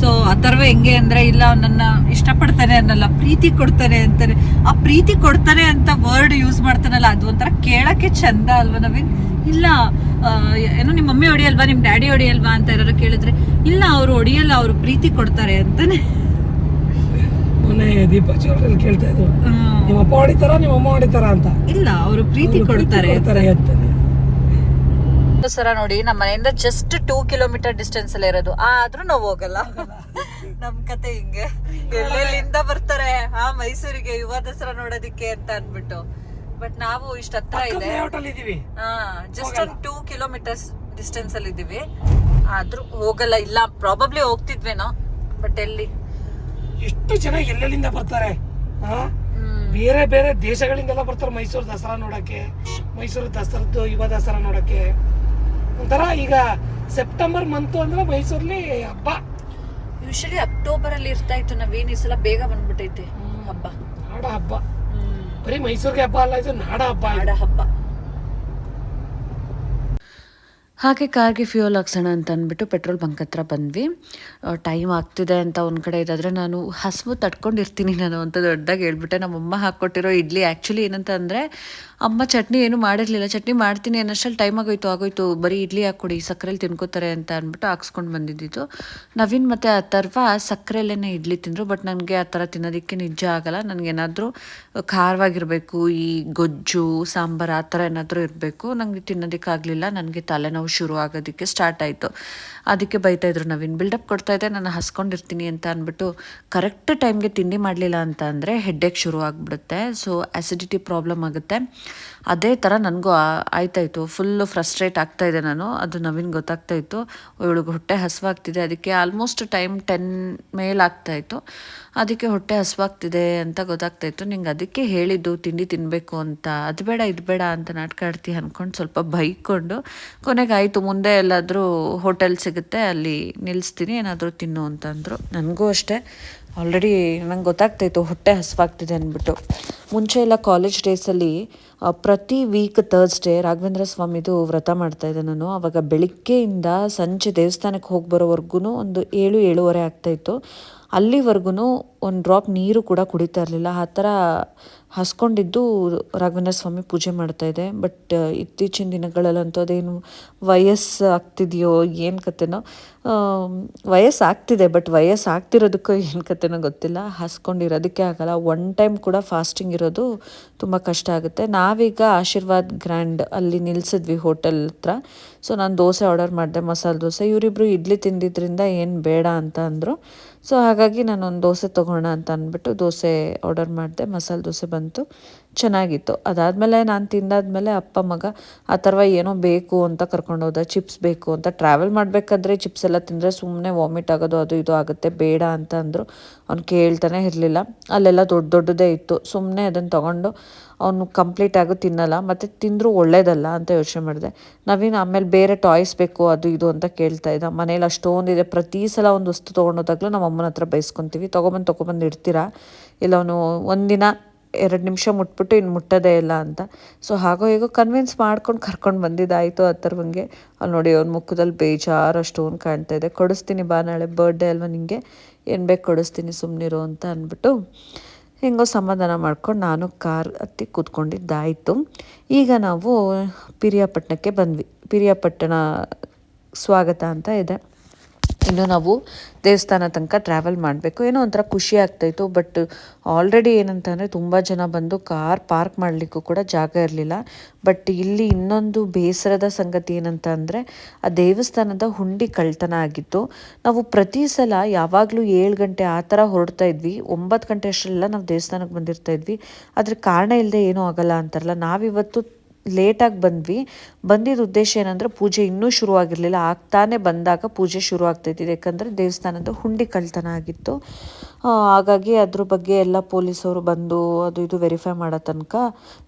ಸೊ ಅಥರ್ವ ಹೆಂಗೆ ಅಂದ್ರೆ ಇಲ್ಲ ನನ್ನ ಇಷ್ಟಪಡ್ತಾನೆ ಅನ್ನಲ್ಲ ಪ್ರೀತಿ ಕೊಡ್ತಾನೆ ಅಂತಾನೆ. ಆ ಪ್ರೀತಿ ಕೊಡ್ತಾನೆ ಅಂತ ವರ್ಡ್ ಯೂಸ್ ಮಾಡ್ತಾನಲ್ಲ ಅದು ಒಂಥರ ಕೇಳಕ್ಕೆ ಚಂದ ಅಲ್ವಾ ನವೀನ್? ಇಲ್ಲ ಏನೋ ನಿಮ್ಮ ಮಮ್ಮಿ ಹೊಡಿಯಲ್ವಾ ನಿಮ್ಮ ಡ್ಯಾಡಿ ಹೊಡಿಯಲ್ವಾ ಅಂತ ಯಾರು ಕೇಳಿದ್ರೆ ಇಲ್ಲ ಅವರು ಹೊಡಿಯಲ್ಲ ಅವರು ಪ್ರೀತಿ ಕೊಡ್ತಾರೆ ಅಂತಾನೆ. ಮೊನ್ನೆ ದೀಪಾವಳಿ ಕೇಳ್ತಾ ಇದ್ರು. ನಿಮ್ಮ ಅಪ್ಪ ಹೊಡಿತಾರ ನಿಮ್ಮ ಅಮ್ಮ ಹೊಡಿತಾರ ಅಂತ. ಇಲ್ಲ ಅವರು ಪ್ರೀತಿ ಕೊಡ್ತಾರೆ. ಅಂತಾನೆ. ಸರ ನೋಡಿ ನಮ್ಮ ಮನೆಯಿಂದ ಜಸ್ಟ್ ಟೂ ಕಿಲೋಮೀಟರ್ ಡಿಸ್ಟೆನ್ಸ್ ಅಲ್ಲಿ ಇರೋದು. ಆದ್ರೂ ನಾವು ಹೋಗಲ್ಲ. ನಮ್ ಕತೆ ಹಿಂಗೆ. ಎಲ್ಲೆಲ್ಲಿಂದ ಬರ್ತಾರೆ? ಆ ಮೈಸೂರಿಗೆ ಯುವ ದಸರಾ ನೋಡೋದಿಕ್ಕೆ ಅಂತ ಅನ್ಬಿಟ್ಟು ಬಟ್ ನಾವು ಇಷ್ಟ ಹತ್ರ ಇದೆ. ಇದೀವಿ ಜಸ್ಟ್ ಒಂದು ಟೂ ಕಿಲೋಮೀಟರ್ಸ್ ಡಿಸ್ಟೆನ್ಸ್ ಅಲ್ಲಿ ಇದೀವಿ ಆದ್ರೂ ಹೋಗಲ್ಲ ಇಲ್ಲ ಪ್ರಾಬಬ್ಲಿ ಹೋಗ್ತಿದ್ವೇನೋ ಬಟ್ ಎಲ್ಲಿ? ಎಷ್ಟು ಜನ ಎಲ್ಲೆಲ್ಲಿಂದ ಬರ್ತಾರೆ? ಬೇರೆ ಬೇರೆ ದೇಶಗಳಿಂದೆಲ್ಲ ಬರ್ತಾರೆ ಮೈಸೂರು ದಸರಾ ನೋಡಕ್ಕೆ ಮೈಸೂರು ದಸರದ್ದು ಯುವ ದಸರಾ ನೋಡಕ್ಕೆ. ಒಂಥರ ಈಗ ಸೆಪ್ಟೆಂಬರ್ ಮಂತು ಅಂದ್ರೆ ಮೈಸೂರಲ್ಲಿ ಹಬ್ಬ. ಯೂಶಲಿ ಅಕ್ಟೋಬರ್ ಅಲ್ಲಿ ಇರ್ತಾ ಇತ್ತು ನಾವೇನು ಈ ಸಲ ಬೇಗ ಬಂದ್ಬಿಟ್ಟೈತೆ ಹಬ್ಬ. ಹಬ್ಬ. ಬರೀ ಮೈಸೂರಿಗೆ ಹಬ್ಬ ಅಲ್ಲ ಇದು ನಾಡ ಹಬ್ಬ ನಾಡ ಹಬ್ಬ ಹಾಗೆ ಕಾರ್ಗೆ ಫ್ಯೂಯಲ್ ಹಾಕ್ಸೋಣ ಅಂತ ಅಂದ್ಬಿಟ್ಟು ಪೆಟ್ರೋಲ್ ಬಂಕ್ ಹತ್ರ ಬಂದ್ವಿ. ಟೈಮ್ ಆಗ್ತಿದೆ ಅಂತ ಒಂದು ಕಡೆ ಇದಾದರೆ ನಾನು ಹಸಿವು ತಡ್ಕೊಂಡಿರ್ತೀನಿ ನಾನು ಅಂತ ದೊಡ್ಡದಾಗಿ ಹೇಳ್ಬಿಟ್ಟೆ. ನಮ್ಮಮ್ಮ ಹಾಕ್ಕೊಟ್ಟಿರೋ ಇಡ್ಲಿ ಆ್ಯಕ್ಚುಲಿ ಏನಂತ ಅಂದರೆ, ಅಮ್ಮ, ಚಟ್ನಿ ಏನು ಮಾಡಿರಲಿಲ್ಲ. ಚಟ್ನಿ ಮಾಡ್ತೀನಿ ಅನ್ನೋಷ್ಟರಲ್ಲಿ ಟೈಮ್ ಆಗೋಯ್ತು ಆಗೋಯ್ತು. ಬರೀ ಇಡ್ಲಿ ಹಾಕ್ಕೊಡಿ ಸಕ್ಕರೆಲಿ ತಿನ್ಕೋತಾರೆ ಅಂತ ಅಂದ್ಬಿಟ್ಟು ಹಾಕ್ಸ್ಕೊಂಡು ಬಂದಿದ್ದಿದ್ದು. ನವೀನ್ ಮತ್ತು ಅಥರ್ವ ಸಕ್ಕರೆಲೇ ಇಡ್ಲಿ ತಿಂದರು ಬಟ್ ನನಗೆ ಆ ಥರ ತಿನ್ನೋದಕ್ಕೆ ನಿಜ ಆಗಲ್ಲ. ನನಗೇನಾದರೂ ಖಾರವಾಗಿರಬೇಕು, ಈ ಗೊಜ್ಜು, ಸಾಂಬಾರು ಆ ಥರ ಏನಾದರೂ ಇರಬೇಕು. ನನಗೆ ತಿನ್ನೋದಕ್ಕಾಗಲಿಲ್ಲ. ನನಗೆ ತಲೆನೋವು ಶುರು ಆಗೋದಕ್ಕೆ ಸ್ಟಾರ್ಟ್ ಆಯಿತು. ಅದಕ್ಕೆ ಬೈತಾ ಇದ್ರು, ನವೀನ್ ಬಿಲ್ಡಪ್ ಕೊಡ್ತಾ ಇದ್ದೆ ನಾನು ಹಸ್ಕೊಂಡಿರ್ತೀನಿ ಅಂತ ಅಂದ್ಬಿಟ್ಟು ಕರೆಕ್ಟ್ ಟೈಮ್ಗೆ ತಿಂಡಿ ಮಾಡಲಿಲ್ಲ ಅಂತ ಅಂದರೆ ಹೆಡ್ಡೇಕ್ ಶುರು ಆಗಿಬಿಡುತ್ತೆ. ಸೊ ಆ್ಯಸಿಡಿಟಿ ಪ್ರಾಬ್ಲಮ್ ಆಗುತ್ತೆ. ಅದೇ ಥರ ನನಗೂ ಆಯ್ತಾಯಿತು ಫುಲ್ಲು ಫ್ರಸ್ಟ್ರೇಟ್ ಆಗ್ತಾ ಇದೆ ನಾನು. ಅದು ನವೀನ್ ಗೊತ್ತಾಗ್ತಾಯಿತ್ತು ಇವಳಿಗೆ ಹೊಟ್ಟೆ ಹಸುವಾಗ್ತಿದೆ. ಅದಕ್ಕೆ ಆಲ್ಮೋಸ್ಟ್ ಟೈಮ್ ಟೆನ್ ಮೇಲೆ ಆಗ್ತಾಯಿತ್ತು ಅದಕ್ಕೆ ಹೊಟ್ಟೆ ಹಸುವಾಗ್ತಿದೆ ಅಂತ ಗೊತ್ತಾಗ್ತಾಯಿತ್ತು ನಿಂಗೆ ಅದಕ್ಕೆ ಹೇಳಿದ್ದು, ತಿಂಡಿ ತಿನ್ನಬೇಕು ಅಂತ. ಅದು ಬೇಡ, ಇದು ಬೇಡ ಅಂತ ನಾಟಕ ಆಡ್ತಿ ಅಂದ್ಕೊಂಡು ಸ್ವಲ್ಪ ಬೈಕೊಂಡು ಕೊನೆಗೆ ಆಯಿತು, ಮುಂದೆ ಎಲ್ಲಾದರೂ ಹೋಟೆಲ್ ಸಿಗುತ್ತೆ, ಅಲ್ಲಿ ನಿಲ್ಲಿಸ್ತೀನಿ ಏನಾದರೂ ತಿನ್ನು ಅಂತಂದರು. ನನಗೂ ಅಷ್ಟೇ. ಆಲ್ರೆಡಿ ನಂಗೆ ಗೊತ್ತಾಗ್ತಾಯಿತ್ತು, ಹೊಟ್ಟೆ ಹಸುವಾಗ್ತಿದೆ ಅಂದ್ಬಿಟ್ಟು. ಮುಂಚೆ ಎಲ್ಲ ಕಾಲೇಜ್ ಡೇಸಲ್ಲಿ ಪ್ರತಿ ವೀಕ್ ತರ್ಸ್ಡೇ ರಾಘವೇಂದ್ರ ಸ್ವಾಮಿದು ವ್ರತ ಮಾಡ್ತಾಯಿದ್ದೆ ನಾನು. ಆವಾಗ ಬೆಳಿಗ್ಗೆಯಿಂದ ಸಂಜೆ ದೇವಸ್ಥಾನಕ್ಕೆ ಹೋಗಿ ಬರೋವರೆಗೂ ಒಂದು ಏಳು, ಏಳುವರೆ ಆಗ್ತಾಯಿತ್ತು ಅಲ್ಲಿವರೆಗೂ ಒಂದು ಡ್ರಾಪ್ ನೀರು ಕೂಡ ಕುಡಿತಾ ಇರಲಿಲ್ಲ. ಆ ಥರ ಹಸ್ಕೊಂಡಿದ್ದು ರಾಘವೇಂದ್ರ ಸ್ವಾಮಿ ಪೂಜೆ ಮಾಡ್ತಾಯಿದ್ದೆ ಬಟ್ ಇತ್ತೀಚಿನ ದಿನಗಳಲ್ಲಂತೂ ಅದೇನು ವಯಸ್ಸು ಆಗ್ತಿದೆಯೋ ಏನು ಕತೆನೋ ವಯಸ್ಸು ಆಗ್ತಿದೆ ಬಟ್ ವಯಸ್ಸು ಆಗ್ತಿರೋದಕ್ಕೂ ಏನು ಕತೆನೋ ಗೊತ್ತಿಲ್ಲ. ಹಸ್ಕೊಂಡಿರೋದಕ್ಕೆ ಆಗಲ್ಲ. ಒನ್ ಟೈಮ್ ಕೂಡ ಫಾಸ್ಟಿಂಗ್ ಇರೋದು ತುಂಬ ಕಷ್ಟ ಆಗುತ್ತೆ. ನಾವೀಗ ಆಶೀರ್ವಾದ್ ಗ್ರ್ಯಾಂಡ್ ಅಲ್ಲಿ ನಿಲ್ಸಿದ್ವಿ ಹೋಟೆಲ್ ಹತ್ರ. ಸೊ, ನಾನು ದೋಸೆ ಆರ್ಡರ್ ಮಾಡಿದೆ, ಮಸಾಲೆ ದೋಸೆ. ಇವರಿಬ್ಬರು ಇಡ್ಲಿ ತಿಂದಿದ್ದರಿಂದ ಏನು ಬೇಡ ಅಂತ ಅಂದರು. ಸೊ ಹಾಗಾಗಿ ನಾನು ಒಂದು ದೋಸೆ ತೊಗೋಣ ಅಂತ ಅಂದ್ಬಿಟ್ಟು ದೋಸೆ ಆರ್ಡರ್ ಮಾಡಿದೆ. ಮಸಾಲೆ ದೋಸೆ ಬಂತು. ಚೆನ್ನಾಗಿತ್ತು. ಅದಾದಮೇಲೆ ನಾನು ತಿಂದಾದಮೇಲೆ ಅಪ್ಪ, ಮಗ, ಆ ಥರ ಏನೋ ಬೇಕು ಅಂತ ಕರ್ಕೊಂಡು ಹೋದ, ಚಿಪ್ಸ್ ಬೇಕು ಅಂತ ಟ್ರಾವೆಲ್ ಮಾಡಬೇಕಾದ್ರೆ ಚಿಪ್ಸ್ ಎಲ್ಲ ತಿಂದರೆ ಸುಮ್ಮನೆ ವಾಮಿಟ್ ಆಗೋದು, ಅದು ಇದು ಆಗುತ್ತೆ, ಬೇಡ ಅಂತ ಅಂದರು. ಅವ್ನು ಕೇಳ್ತಾನೆ ಇರಲಿಲ್ಲ. ಅಲ್ಲೆಲ್ಲ ದೊಡ್ಡ ದೊಡ್ಡದೇ ಇತ್ತು. ಸುಮ್ಮನೆ ಅದನ್ನು ತೊಗೊಂಡು ಅವನು ಕಂಪ್ಲೀಟ್ ಆಗೋ ತಿನ್ನಲ್ಲ. ಮತ್ತು ತಿಂದರೂ ಒಳ್ಳೇದಲ್ಲ ಅಂತ ಯೋಚನೆ ಮಾಡಿದೆ. ನವೀನ್ ಆಮೇಲೆ ಬೇರೆ ಟಾಯ್ಸ್ ಬೇಕು, ಅದು ಇದು ಅಂತ ಕೇಳ್ತಾ ಇದ್ದ. ಮನೇಲಿ ಅಷ್ಟೊಂದಿದೆ. ಪ್ರತಿ ಸಲ ಒಂದು ವಸ್ತು ತೊಗೊಂಡೋದಾಗಲೂ ನಮ್ಮ ಅಮ್ಮನ ಹತ್ರ ಬೈಸ್ಕೊತೀವಿ ತೊಗೊಬಂದು ತೊಗೊಬಂದು ಇಡ್ತೀರಾ? ಇಲ್ಲ ಅವನು ಒಂದಿನ ಎರಡು ನಿಮಿಷ ಮುಟ್ಬಿಟ್ಟು ಇನ್ನು ಮುಟ್ಟೋದೇ ಇಲ್ಲ ಅಂತ. ಸೊ ಹಾಗೋ ಹೇಗೋ ಕನ್ವಿನ್ಸ್ ಮಾಡ್ಕೊಂಡು ಕರ್ಕೊಂಡು ಬಂದಿದ್ದಾಯಿತು ಆ ಅಲ್ಲಿ ನೋಡಿ ಅವ್ನ ಮುಖದಲ್ಲಿ ಬೇಜಾರು ಅಷ್ಟೊಂದು ಕಾಣ್ತಾ ಇದೆ. ಕೊಡಿಸ್ತೀನಿ ಬಾ ನಾಳೆ ಬರ್ಡೇ ಅಲ್ವಾ ನಿಂಗೆ? ಏನು ಬೇಕು ಕೊಡಿಸ್ತೀನಿ ಸುಮ್ಮನಿರು ಅಂತ ಅಂದ್ಬಿಟ್ಟು ಹೆಂಗೋ ಸಮಾಧಾನ ಮಾಡ್ಕೊಂಡು ನಾನು ಕಾರ್ ಹತ್ತಿ ಕೂತ್ಕೊಂಡಿದ್ದಾಯಿತು. ಈಗ ನಾವು ಪಿರಿಯಾಪಟ್ಟಣಕ್ಕೆ ಬಂದ್ವಿ. ಪಿರಿಯಾಪಟ್ಟಣ ಸ್ವಾಗತ ಅಂತ ಇದೆ. ಇನ್ನು ನಾವು ದೇವಸ್ಥಾನ ತನಕ ಟ್ರಾವೆಲ್ ಮಾಡಬೇಕು. ಏನೋ ಒಂಥರ ಖುಷಿ ಆಗ್ತಾಯಿತ್ತು ಬಟ್ ಆಲ್ರೆಡಿ ಏನಂತ ಅಂದರೆ ತುಂಬ ಜನ ಬಂದು ಕಾರ್ ಪಾರ್ಕ್ ಮಾಡಲಿಕ್ಕೂ ಕೂಡ ಜಾಗ ಇರಲಿಲ್ಲ. ಬಟ್ ಇಲ್ಲಿ ಇನ್ನೊಂದು ಬೇಸರದ ಸಂಗತಿ ಏನಂತ ಅಂದರೆ ಆ ದೇವಸ್ಥಾನದ ಹುಂಡಿ ಕಳ್ತನ ಆಗಿತ್ತು. ನಾವು ಪ್ರತಿ ಸಲ ಯಾವಾಗಲೂ ಏಳು ಗಂಟೆ ಆ ಥರ ಹೊರಡ್ತಾ ಇದ್ವಿ. ಒಂಬತ್ತು ಗಂಟೆ ಅಷ್ಟರಲ್ಲ ನಾವು ದೇವಸ್ಥಾನಕ್ಕೆ ಬಂದಿರ್ತಾ ಇದ್ವಿ. ಆದರೆ ಕಾರಣ ಇಲ್ಲದೆ ಏನೂ ಆಗಲ್ಲ ಅಂತಾರಲ್ಲ. ನಾವಿವತ್ತು ಲೇಟಾಗಿ ಬಂದ್ವಿ. ಬಂದಿದ್ದ ಉದ್ದೇಶ ಏನಂದ್ರೆ ಪೂಜೆ ಇನ್ನೂ ಶುರುವಾಗಿರಲಿಲ್ಲ. ಆಗ್ತಾನೆ ಬಂದಾಗ ಪೂಜೆ ಶುರು ಆಗ್ತಾಯಿತ್ತು ಯಾಕಂದರೆ ದೇವಸ್ಥಾನದ ಹುಂಡಿ ಕಳ್ತನ ಆಗಿತ್ತು. ಹಾಗಾಗಿ ಅದ್ರ ಬಗ್ಗೆ ಎಲ್ಲ ಪೊಲೀಸವರು ಬಂದು ಅದು ಇದು ವೆರಿಫೈ ಮಾಡೋ ತನಕ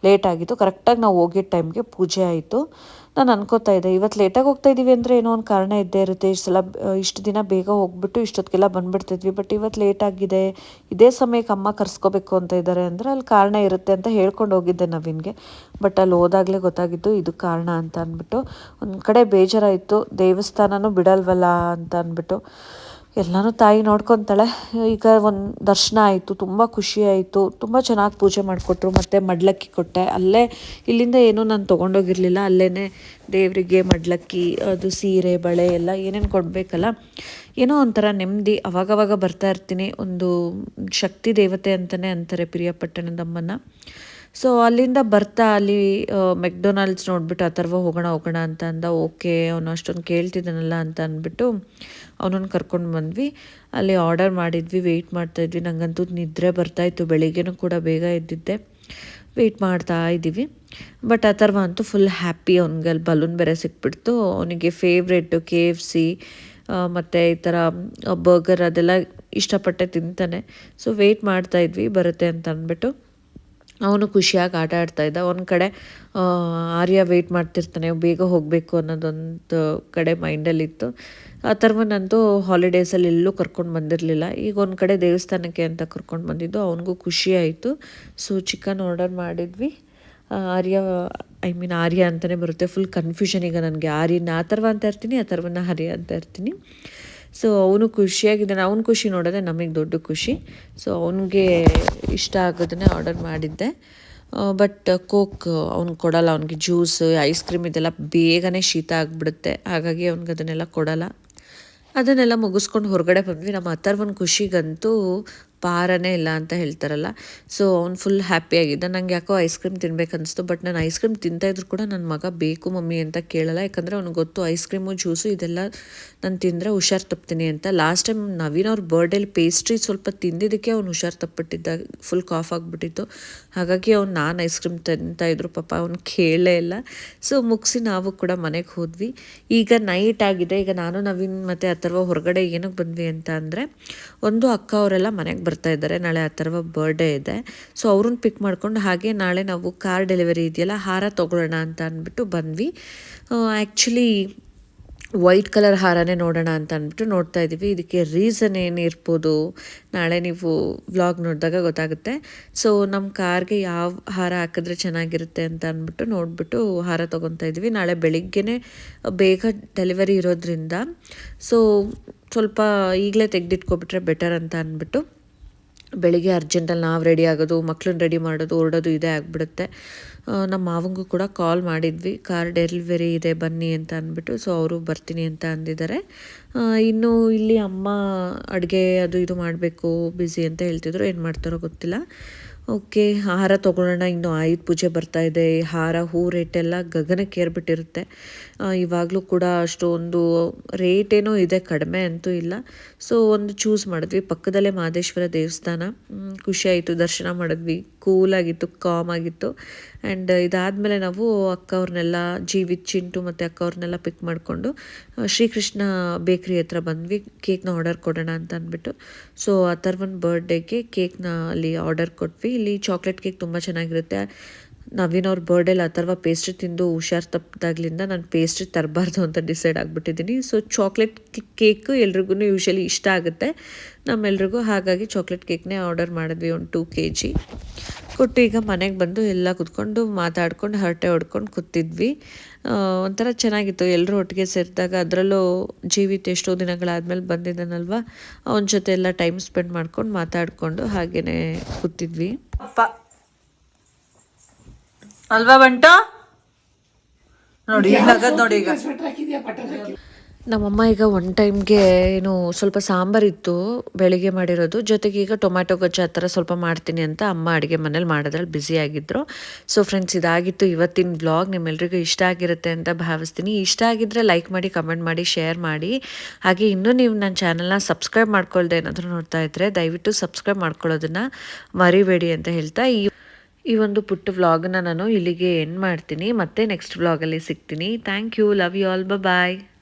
ಲೇಟ್ ಆಗಿತ್ತು. ಕರೆಕ್ಟಾಗಿ ನಾವು ಹೋಗಿದ್ದ ಟೈಮ್ಗೆ ಪೂಜೆ ಆಯಿತು. ನಾನು ಅನ್ಕೋತಾ ಇದ್ದೆ. ಇವತ್ತು ಲೇಟಾಗಿ ಹೋಗ್ತಾ ಇದ್ದೀವಿ ಅಂದರೆ ಏನೋ ಒಂದು ಕಾರಣ ಇದ್ದೇ ಇರುತ್ತೆ. ಇಷ್ಟು ಸಲ ಇಷ್ಟು ದಿನ ಬೇಗ ಹೋಗ್ಬಿಟ್ಟು ಇಷ್ಟೊತ್ತಿಗೆಲ್ಲ ಬಂದುಬಿಡ್ತಿದ್ವಿ. ಬಟ್ ಇವತ್ತು ಲೇಟಾಗಿದೆ ಇದೇ ಸಮಯಕ್ಕೆ ಅಮ್ಮ ಕರ್ಸ್ಕೋಬೇಕು ಅಂತ ಇದ್ದಾರೆ ಅಂದರೆ ಅಲ್ಲಿ ಕಾರಣ ಇರುತ್ತೆ ಅಂತ ಹೇಳ್ಕೊಂಡು ಹೋಗಿದ್ದೆ ನವೀನ್ಗೆ. ಬಟ್ ಅಲ್ಲಿ ಹೋದಾಗಲೇ ಗೊತ್ತಾಗಿದ್ದು ಇದು ಕಾರಣ ಅಂತ ಅಂದ್ಬಿಟ್ಟು. ಒಂದು ಕಡೆ ಬೇಜಾರಾಯಿತು. ದೇವಸ್ಥಾನನೂ ಬಿಡಲ್ವಲ್ಲ ಅಂತ ಅಂದ್ಬಿಟ್ಟು. ಎಲ್ಲನೂ ತಾಯಿ ನೋಡ್ಕೊತಾಳೆ. ಈಗ ಒಂದು ದರ್ಶನ ಆಯಿತು, ತುಂಬ ಖುಷಿ ಆಯಿತು, ತುಂಬ ಚೆನ್ನಾಗಿ ಪೂಜೆ ಮಾಡಿಕೊಟ್ರು, ಮತ್ತು ಮಡ್ಲಕ್ಕಿ ಕೊಟ್ಟೆ. ಅಲ್ಲೇ ಇಲ್ಲಿಂದ ಏನೂ ನಾನು ತೊಗೊಂಡೋಗಿರಲಿಲ್ಲ ಅಲ್ಲೇ ದೇವರಿಗೆ ಮಡ್ಲಕ್ಕಿ, ಅದು ಸೀರೆ, ಬಳೆ ಎಲ್ಲ ಏನೇನು ಕೊಡಬೇಕಲ್ಲ. ಏನೋ ಒಂಥರ ನೆಮ್ಮದಿ. ಅವಾಗವಾಗ ಬರ್ತಾ ಇರ್ತೀನಿ, ಒಂದು ಶಕ್ತಿ ದೇವತೆ ಅಂತಲೇ ಅಂತಾರೆ ಪ್ರಿಯಪಟ್ಟಣದಮ್ಮನ. ಸೊ ಅಲ್ಲಿಂದ ಬರ್ತಾ ಅಲ್ಲಿ ಮೆಕ್ಡೊನಾಲ್ಡ್ಸ್ ನೋಡ್ಬಿಟ್ಟು ಅಥರ್ವ ಹೋಗೋಣ ಹೋಗೋಣ ಅಂತ ಅಂದ ಓಕೆ, ಅವನು ಅಷ್ಟೊಂದು ಕೇಳ್ತಿದ್ದಾನಲ್ಲ ಅಂತ ಅಂದ್ಬಿಟ್ಟು ಅವನನ್ನು ಕರ್ಕೊಂಡು ಬಂದ್ವಿ. ಅಲ್ಲಿ ಆರ್ಡರ್ ಮಾಡಿದ್ವಿ ವೆಯ್ಟ್ ಮಾಡ್ತಾಯಿದ್ವಿ ನನಗಂತೂ ನಿದ್ರೆ ಬರ್ತಾಯಿತ್ತು ಬೆಳಿಗ್ಗೆನೂ ಕೂಡ ಬೇಗ ಎದ್ದಿದ್ದೆ. ವೆಯ್ಟ್ ಮಾಡ್ತಾ ಇದ್ದೀವಿ. ಬಟ್ ಅಥರ್ವ ಅಂತೂ ಫುಲ್ ಹ್ಯಾಪಿ ಅವ್ನಿಗೆ, ಅಲ್ಲಿ ಬಲೂನ್ ಬೇರೆ ಸಿಕ್ಬಿಡ್ತು. ಅವನಿಗೆ ಫೇವ್ರೇಟು ಕೆ ಎಫ್ ಸಿ ಮತ್ತು ಈ ಥರ ಬರ್ಗರ್ ಅದೆಲ್ಲ ಇಷ್ಟಪಟ್ಟೆ ತಿಂತಾನೆ. ಸೊ ವೆಯ್ಟ್ ಮಾಡ್ತಾ ಇದ್ವಿ, ಬರುತ್ತೆ ಅಂತ ಅಂದ್ಬಿಟ್ಟು. ಅವನು ಖುಷಿಯಾಗಿ ಆಟ ಆಡ್ತಾ ಇದ್ದ. ಒಂದು ಕಡೆ ಆರ್ಯ ವೆಯ್ಟ್ ಮಾಡ್ತಿರ್ತಾನೆ ಬೇಗ ಹೋಗಬೇಕು ಅನ್ನೋದೊಂದು ಕಡೆ ಮೈಂಡಲ್ಲಿತ್ತು ಆ ಥರವನ್ನಂತೂ ಹಾಲಿಡೇಸಲ್ಲಿ ಎಲ್ಲೂ ಕರ್ಕೊಂಡು ಬಂದಿರಲಿಲ್ಲ. ಈಗ ಒಂದು ಕಡೆ ದೇವಸ್ಥಾನಕ್ಕೆ ಅಂತ ಕರ್ಕೊಂಡು ಬಂದಿದ್ದು, ಅವನಿಗೂ ಖುಷಿ ಆಯಿತು. ಸೊ ಚಿಕನ್ ಆರ್ಡರ್ ಮಾಡಿದ್ವಿ. ಆರ್ಯ ಐ ಮೀನ್ ಆರ್ಯ ಅಂತಲೇ ಬರುತ್ತೆ. ಫುಲ್ ಕನ್ಫ್ಯೂಷನ್ ಈಗ ನನಗೆ. ಆರ್ಯನ ಆ ಥರವ ಅಂತ ಇರ್ತೀನಿ, ಆ ಥರವನ್ನ ಹರಿಯ ಅಂತ ಇರ್ತೀನಿ. ಸೊ ಅವನು ಖುಷಿಯಾಗಿದ್ದಾನೆ ಅವ್ನ ಖುಷಿ ನೋಡೋದೇ ನಮಗೆ ದೊಡ್ಡ ಖುಷಿ. ಸೊ ಅವನಿಗೆ ಇಷ್ಟ ಆಗೋದನ್ನೇ ಆರ್ಡರ್ ಮಾಡಿದ್ದೆ. ಬಟ್ ಕೋಕ್ ಅವ್ನು ಕೊಡಲ್ಲ. ಅವ್ನಿಗೆ ಜ್ಯೂಸ್ ಐಸ್ ಕ್ರೀಮ್ ಇದೆಲ್ಲ ಬೇಗನೆ ಶೀತ ಆಗಿಬಿಡುತ್ತೆ. ಹಾಗಾಗಿ ಅವ್ನಿಗೆ ಅದನ್ನೆಲ್ಲ ಕೊಡಲ್ಲ. ಅದನ್ನೆಲ್ಲ ಮುಗಿಸ್ಕೊಂಡು ಹೊರಗಡೆ ಬಂದ್ವಿ. ನಮ್ಮ ಅತ್ತರ್ವನ ಖುಷಿಗಂತೂ ಪಾರನೇ ಇಲ್ಲ ಅಂತ ಹೇಳ್ತಾರಲ್ಲ. ಸೊ ಅವ್ನು ಫುಲ್ ಹ್ಯಾಪಿಯಾಗಿದ್ದ ನಂಗೆ ಯಾಕೋ ಐಸ್ ಕ್ರೀಮ್ ತಿನ್ಬೇಕು ಅನಿಸ್ತು. ಬಟ್ ನಾನು ಐಸ್ ಕ್ರೀಮ್ ತಿಂತಾಯಿದ್ರು ಕೂಡ ನನ್ನ ಮಗ ಬೇಕು ಮಮ್ಮಿ ಅಂತ ಕೇಳಲ್ಲ. ಯಾಕಂದರೆ ಅವ್ನಿಗೆ ಗೊತ್ತು ಐಸ್ ಕ್ರೀಮು ಜ್ಯೂಸು ಇದೆಲ್ಲ ನಾನು ತಿಂದರೆ ಹುಷಾರು ತಪ್ತೀನಿ ಅಂತ. ಲಾಸ್ಟ್ ಟೈಮ್ ನವೀನ್ ಅವ್ರ ಬರ್ಡೇಲಿ ಪೇಸ್ಟ್ರಿ ಸ್ವಲ್ಪ ತಿಂದಿದ್ದಕ್ಕೆ ಅವ್ನು ಹುಷಾರು ತಪ್ಪಿಟ್ಟಿದ್ದ. ಫುಲ್ ಕಾಫ್ ಆಗಿಬಿಟ್ಟಿತ್ತು. ಹಾಗಾಗಿ ಅವ್ನು ನಾನು ಐಸ್ ಕ್ರೀಮ್ ತಿಂತಾ ಇದ್ರು. ಪಾಪ ಅವ್ನು ಕೇಳಲೇ ಇಲ್ಲ. ಸೊ ಮುಗಿಸಿ ನಾವು ಕೂಡ ಮನೆಗೆ ಹೋದ್ವಿ. ಈಗ ನೈಟ್ ಆಗಿದೆ. ಈಗ ನಾನು, ನವೀನ್ ಮತ್ತು ಅಥರ್ವ ಹೊರಗಡೆ ಏನಕ್ಕೆ ಬಂದ್ವಿ ಅಂತ ಅಂದರೆ, ಒಂದು ಅಕ್ಕ ಅವರೆಲ್ಲ ಮನೆಗೆ ಬರ್ತಾ ಇದ್ದಾರೆ. ನಾಳೆ ಆ ಥರ ಬರ್ಡೇ ಇದೆ. ಸೊ ಅವ್ರನ್ನ ಪಿಕ್ ಮಾಡ್ಕೊಂಡು ಹಾಗೆ ನಾಳೆ ನಾವು ಕಾರ್ ಡೆಲಿವರಿ ಇದೆಯಲ್ಲ, ಹಾರ ತೊಗೊಳ್ಳೋಣ ಅಂತ ಅಂದ್ಬಿಟ್ಟು ಬಂದ್ವಿ. ಆ್ಯಕ್ಚುಲಿ ವೈಟ್ ಕಲರ್ ಹಾರನೇ ನೋಡೋಣ ಅಂತ ಅಂದ್ಬಿಟ್ಟು ನೋಡ್ತಾ ಇದ್ದೀವಿ. ಇದಕ್ಕೆ ರೀಸನ್ ಏನಿರ್ಬೋದು ನಾಳೆ ನೀವು ವ್ಲಾಗ್ ನೋಡಿದಾಗ ಗೊತ್ತಾಗುತ್ತೆ. ಸೊ ನಮ್ಮ ಕಾರ್ಗೆ ಯಾವ ಹಾರ ಹಾಕಿದ್ರೆ ಚೆನ್ನಾಗಿರುತ್ತೆ ಅಂತ ಅಂದ್ಬಿಟ್ಟು ನೋಡಿಬಿಟ್ಟು ಹಾರ ತೊಗೊತಾ ಇದ್ದೀವಿ. ನಾಳೆ ಬೆಳಿಗ್ಗೆನೇ ಬೇಗ ಡೆಲಿವರಿ ಇರೋದ್ರಿಂದ. ಸೊ ಸ್ವಲ್ಪ ಈಗಲೇ ತೆಗೆದಿಟ್ಕೊಬಿಟ್ರೆ ಬೆಟರ್ ಅಂತ ಅಂದ್ಬಿಟ್ಟು. ಬೆಳಿಗ್ಗೆ ಅರ್ಜೆಂಟಲ್ಲಿ ನಾವು ರೆಡಿ ಆಗೋದು, ಮಕ್ಳನ್ನ ರೆಡಿ ಮಾಡೋದು, ಹೊರಡೋದು ಇದೇ ಆಗಿಬಿಡುತ್ತೆ. ನಮ್ಮ ಮಾವಂಗೂ ಕೂಡ ಕಾಲ್ ಮಾಡಿದ್ವಿ, ಕಾರ್ ಡೆಲಿವರಿ ಇದೆ, ಬನ್ನಿ ಅಂತ ಅಂದ್ಬಿಟ್ಟು, ಸೊ ಅವರು ಬರ್ತೀನಿ ಅಂತ ಅಂದಿದ್ದಾರೆ. ಇನ್ನು ಇಲ್ಲಿ ಅಮ್ಮ ಅಡುಗೆ ಅದು ಇದು ಮಾಡಬೇಕು ಬ್ಯುಸಿ ಅಂತ ಹೇಳ್ತಿದ್ರು, ಏನು ಮಾಡ್ತಾರೋ ಗೊತ್ತಿಲ್ಲ. ಓಕೆ, ಆಹಾರ ತೊಗೊಳ್ಳೋಣ, ಇನ್ನು ಆಯುಧ ಪೂಜೆ ಬರ್ತಾ ಇದೆ, ಹಾರ ಹೂ ರೇಟೆಲ್ಲ ಎಲ್ಲ ಗಗನಕ್ಕೆ ಏರ್ಬಿಟ್ಟಿರುತ್ತೆ ಇವಾಗಲೂ ಕೂಡ ಅಷ್ಟೊಂದು ರೇಟ್ ಏನೋ ಇದೆ, ಕಡಿಮೆ ಅಂತೂ ಇಲ್ಲ. ಸೊ ಒಂದು ಚೂಸ್ ಮಾಡಿದ್ವಿ. ಪಕ್ಕದಲ್ಲೇ ಮಹದೇಶ್ವರ ದೇವಸ್ಥಾನ. ಖುಷಿಯಾಯಿತು. ದರ್ಶನ ಮಾಡಿದ್ವಿ. ಕೂಲಾಗಿತ್ತು ಕಾಮ್ ಆಗಿತ್ತು. ಆ್ಯಂಡ್ ಇದಾದಮೇಲೆ ನಾವು ಅಕ್ಕ ಅವ್ರನ್ನೆಲ್ಲ ಜೀವಿತ್ ಚಿಂಟು ಮತ್ತು ಅಕ್ಕ ಅವ್ರನ್ನೆಲ್ಲ ಪಿಕ್ ಮಾಡಿಕೊಂಡು ಶ್ರೀಕೃಷ್ಣ ಬೇಕ್ರಿ ಹತ್ರ ಬಂದ್ವಿ. ಕೇಕ್ನ ಆರ್ಡರ್ ಕೊಡೋಣ ಅಂತ ಅಂದ್ಬಿಟ್ಟು. ಸೊ ಅಥರ್ವನ್ ಬರ್ಡೇಗೆ ಕೇಕ್ನ ಅಲ್ಲಿ ಆರ್ಡರ್ ಕೊಟ್ವಿ. ಇಲ್ಲಿ ಚಾಕ್ಲೇಟ್ ಕೇಕ್ ತುಂಬ ಚೆನ್ನಾಗಿರುತ್ತೆ. ನವೀನ್ ಅವ್ರ ಬರ್ಡೇಲಿ ಥರ ಪೇಸ್ಟ್ರಿ ತಿಂದು ಹುಷಾರು ತಪ್ಪಿದಾಗ್ಲಿಂದ ನಾನು ಪೇಸ್ಟ್ರಿ ತರಬಾರ್ದು ಅಂತ ಡಿಸೈಡ್ ಆಗಿಬಿಟ್ಟಿದ್ದೀನಿ. ಸೊ ಚಾಕ್ಲೇಟ್ ಕೇಕ್ ಎಲ್ರಿಗೂ ಯೂಶಲಿ ಇಷ್ಟ ಆಗುತ್ತೆ. ನಮ್ಮೆಲ್ರಿಗೂ ಹಾಗಾಗಿ ಚಾಕ್ಲೇಟ್ ಕೇಕ್ನೇ ಆರ್ಡರ್ ಮಾಡಿದ್ವಿ ಒಂದು ಟೂ ಕೆ ಜಿ ಕೊಟ್ಟು ಈಗ ಮನೆಗೆ ಬಂದು ಎಲ್ಲ ಕುತ್ಕೊಂಡು ಮಾತಾಡ್ಕೊಂಡು ಹರಟೆ ಹೊಡ್ಕೊಂಡು ಕೂತಿದ್ವಿ. ಆ, ಒಂಥರ ಚೆನ್ನಾಗಿತ್ತು. ಎಲ್ಲರೂ ಒಟ್ಟಿಗೆ ಸೇರಿದಾಗ ಅದರಲ್ಲೂ ಜೀವಿತ ಎಷ್ಟೋ ದಿನಗಳಾದ್ಮೇಲೆ ಬಂದಿದ್ದಾನಲ್ವ? ಅವನ ಜೊತೆ ಎಲ್ಲ ಟೈಮ್ ಸ್ಪೆಂಡ್ ಮಾಡ್ಕೊಂಡು ಮಾತಾಡಿಕೊಂಡು ಹಾಗೆಯೇ ಕೂತಿದ್ವಿ. ಅಲ್ವಾ ಬಂಟ? ನೋಡಿ ನಗದ್ ನೋಡಿ ಈಗ. ನಮ್ಮಮ್ಮ ಈಗ ಒನ್ ಟೈಮ್ಗೆ ಏನು ಸ್ವಲ್ಪ ಸಾಂಬಾರಿತ್ತು ಬೆಳಿಗ್ಗೆ ಮಾಡಿರೋದು. ಜೊತೆಗೆ ಈಗ ಟೊಮ್ಯಾಟೊ ಗೊಜ್ಜು ಆ ಥರ ಸ್ವಲ್ಪ ಮಾಡ್ತೀನಿ ಅಂತ ಅಮ್ಮ ಅಡುಗೆ ಮನೇಲಿ ಮಾಡೋದ್ರಲ್ಲಿ ಬ್ಯುಸಿ ಆಗಿದ್ರು. ಸೊ ಫ್ರೆಂಡ್ಸ್ ಇದಾಗಿತ್ತು ಇವತ್ತಿನ ಬ್ಲಾಗ್ ನಿಮ್ಮೆಲ್ರಿಗೂ ಇಷ್ಟ ಆಗಿರುತ್ತೆ ಅಂತ ಭಾವಿಸ್ತೀನಿ. ಇಷ್ಟ ಆಗಿದ್ರೆ ಲೈಕ್ ಮಾಡಿ ಕಮೆಂಟ್ ಮಾಡಿ ಶೇರ್ ಮಾಡಿ. ಹಾಗೆ ಇನ್ನೂ ನೀವು ನನ್ನ ಚಾನಲ್ನ ಸಬ್ಸ್ಕ್ರೈಬ್ ಮಾಡ್ಕೊಳ್ದೆ ಏನಾದರೂ ನೋಡ್ತಾ ಇದ್ದರೆ ದಯವಿಟ್ಟು ಸಬ್ಸ್ಕ್ರೈಬ್ ಮಾಡ್ಕೊಳ್ಳೋದನ್ನು ಮರಿಬೇಡಿ ಅಂತ ಹೇಳ್ತಾ ಈ ಈ ಒಂದು ಪುಟ್ಟ ವ್ಲಾಗ್ನ ನಾನು ಇಲ್ಲಿಗೆ ಎಂಡ್ ಮಾಡ್ತೀನಿ. ಮತ್ತೆ ನೆಕ್ಸ್ಟ್ ವ್ಲಾಗಲ್ಲಿ ಸಿಗ್ತೀನಿ. Thank you love you all bye